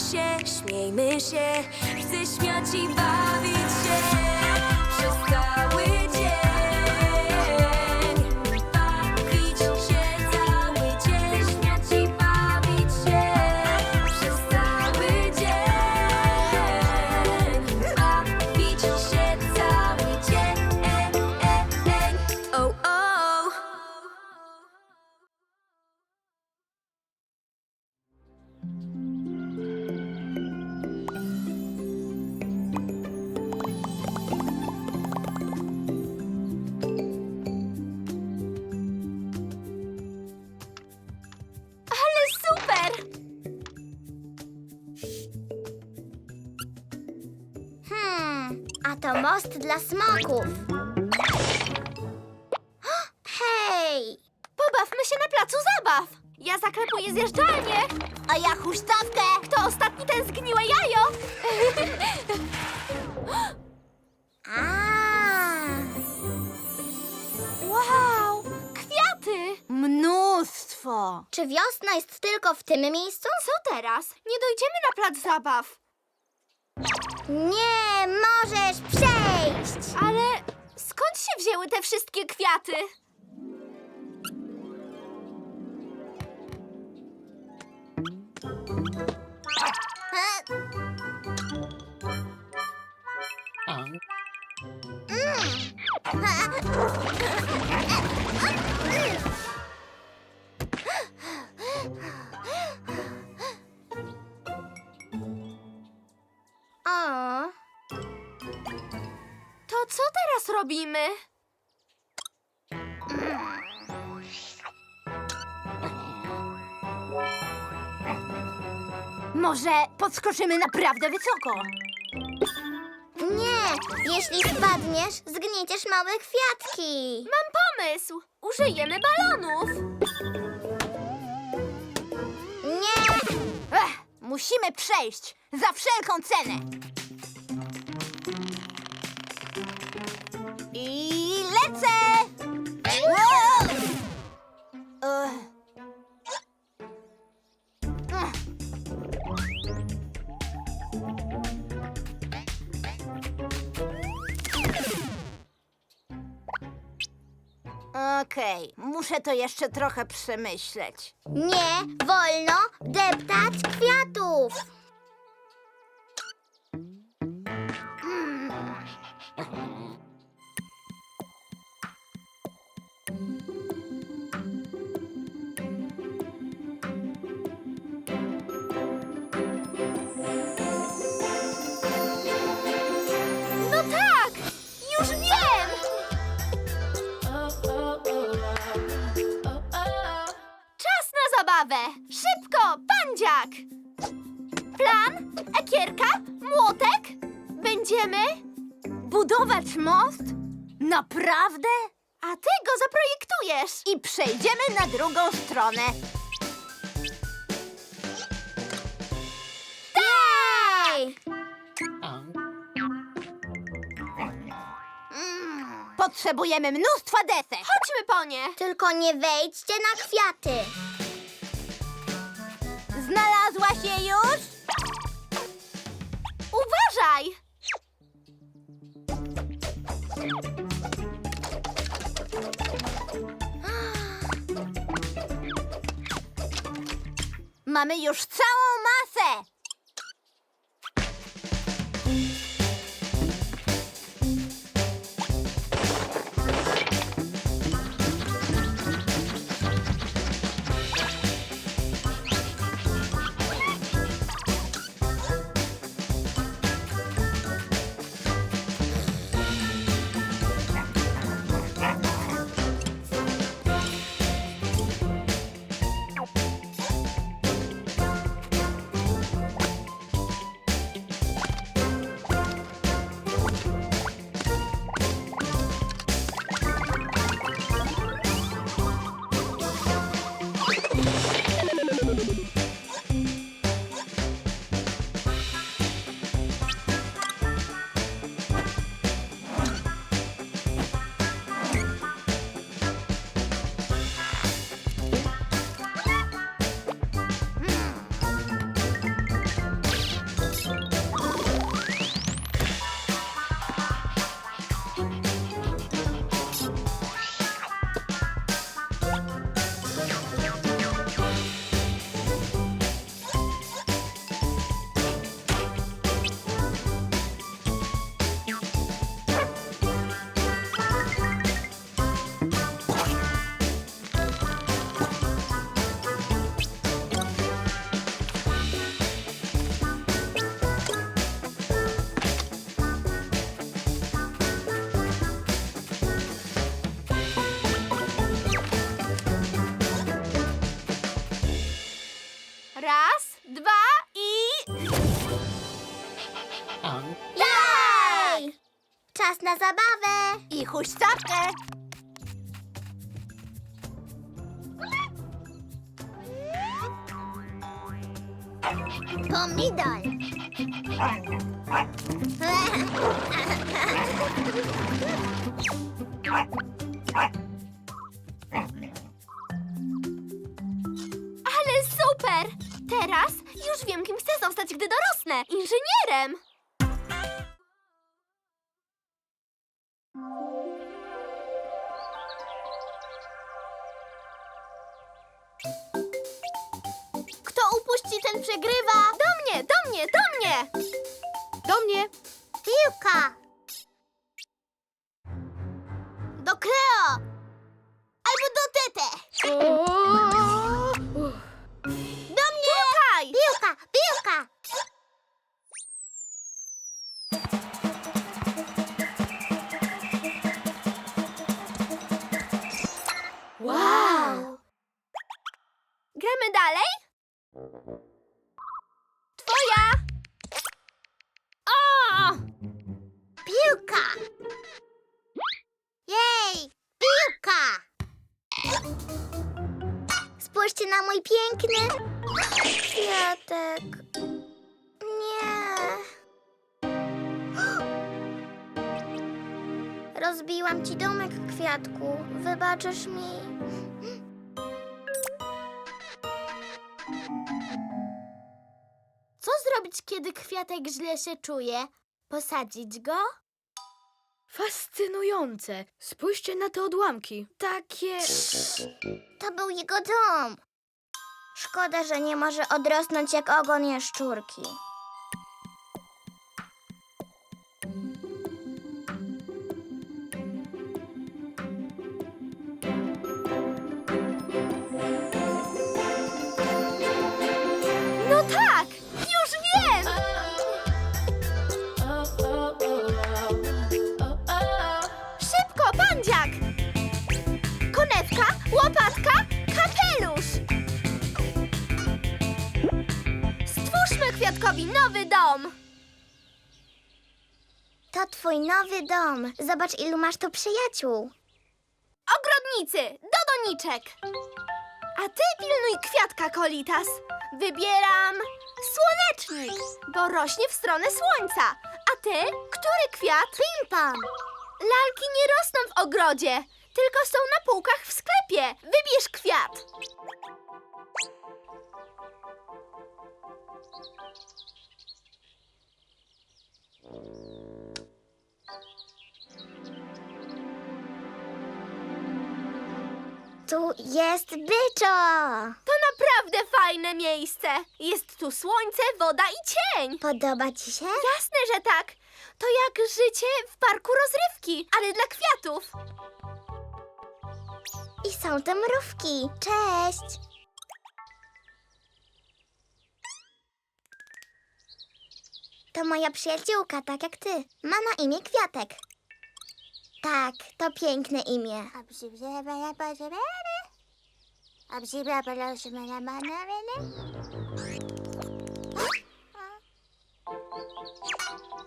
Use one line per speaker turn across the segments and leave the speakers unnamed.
się, śmiejmy się, chcę śmiać i bawić się przez cały dzień.
Most dla smoków. Hej!
Pobawmy się na placu zabaw. Ja zaklepuję zjeżdżalnię.
A ja huśtawkę!
Kto ostatni ten zgniłe jajo?
A,
Wow, kwiaty!
Mnóstwo.
czy wiosna jest tylko w tym miejscu?
Co teraz? Nie dojdziemy na plac zabaw.
Nie możesz przejść!
Wzięły te wszystkie kwiaty?
O,
To co teraz robimy?
Może podskoczymy naprawdę wysoko?
nie! Jeśli spadniesz, zgnieciesz małe kwiatki.
Mam pomysł. Użyjemy balonów.
Nie!
Ech, musimy przejść za wszelką cenę. I lecę! Wow! Ech. Ech. Okej, muszę to jeszcze trochę przemyśleć.
Nie wolno deptać kwiatów!
Budować most? Naprawdę?
A ty go zaprojektujesz!
I przejdziemy na drugą stronę.
Ej!
Potrzebujemy mnóstwa desek.
Chodźmy po nie!
Tylko nie wejdźcie na kwiaty.
Mamy już całą
dwa i...
Jej! Czas na zabawę!
I huśtawkę.
Pomidor!
Teraz już wiem, kim chcę zostać, gdy dorosnę. Inżynierem!
Kto upuści, ten przegrywa!
Do mnie, do mnie, do mnie! Do mnie!
Piłka! Do Kleo! Albo do Tete!
Gramy dalej? Twoja! O!
Piłka! Jej! Piłka! Spójrzcie na mój piękny kwiatek. Nie. Rozbiłam ci domek, kwiatku. Wybaczysz mi? Zrobić, kiedy kwiatek źle się czuje? Posadzić go?
Fascynujące. Spójrzcie na te odłamki. Takie.
To był jego dom. Szkoda, że nie może odrosnąć jak ogon jaszczurki.
Nowy dom!
To twój nowy dom. Zobacz, ilu masz tu przyjaciół.
Ogrodnicy, do doniczek! A ty pilnuj kwiatka, Kolitas. Wybieram słonecznik, bo rośnie w stronę słońca. A ty, który kwiat?
Pimpon!
Lalki nie rosną w ogrodzie, tylko są na półkach w sklepie. Wybierz kwiat.
Tu jest byczo!
To naprawdę fajne miejsce. Jest tu słońce, woda i cień.
Podoba ci się?
Jasne, że tak. To jak życie w parku rozrywki, ale dla kwiatów.
I są te mrówki. Cześć! To moja przyjaciółka, tak jak ty. Ma na imię Kwiatek. Tak, to piękne imię.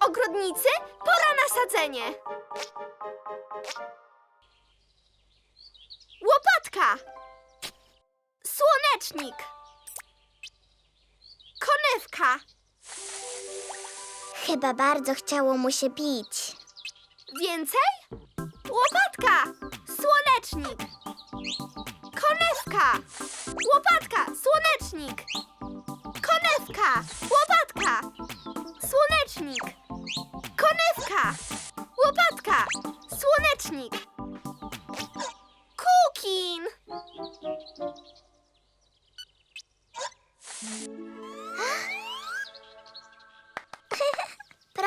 Ogrodnicy, pora na sadzenie. Łopatka. Słonecznik. Konewka.
Chyba bardzo chciało mu się pić.
Więcej? Łopatka. Słonecznik. Konewka. Łopatka. Słonecznik. Konewka. Łopatka. Słonecznik. Konewka. Łopatka. Słonecznik.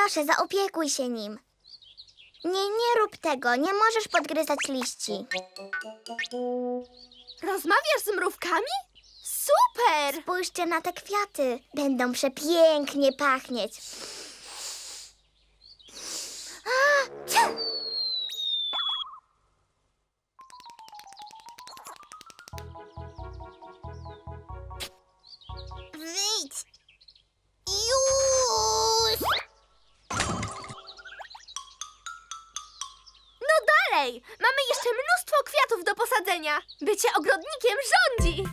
Proszę, zaopiekuj się nim. Nie, nie rób tego. Nie możesz podgryzać liści.
Rozmawiasz z mrówkami? Super!
Spójrzcie na te kwiaty. Będą przepięknie pachnieć. A, ciu! Wyjdź!
Dalej! Mamy jeszcze mnóstwo kwiatów do posadzenia. Bycie ogrodnikiem rządzi!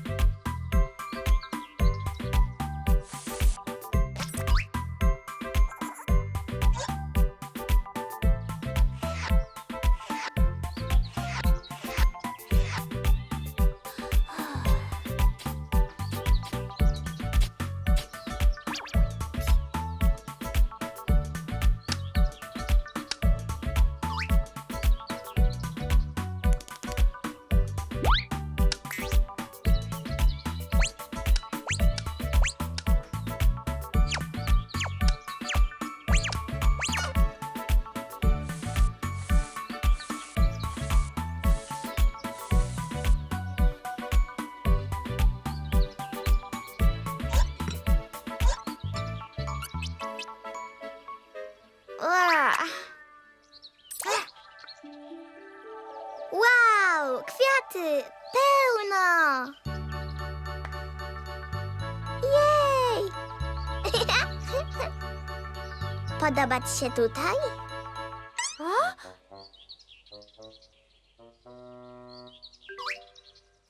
Podoba ci się tutaj?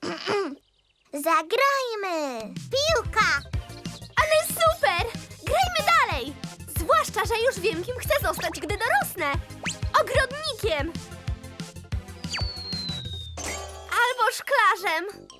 Zagrajmy! Piłka!
Ale super! Grajmy dalej! Zwłaszcza, że już wiem, kim chcę zostać, gdy dorosnę. Ogrodnikiem! Albo szklarzem.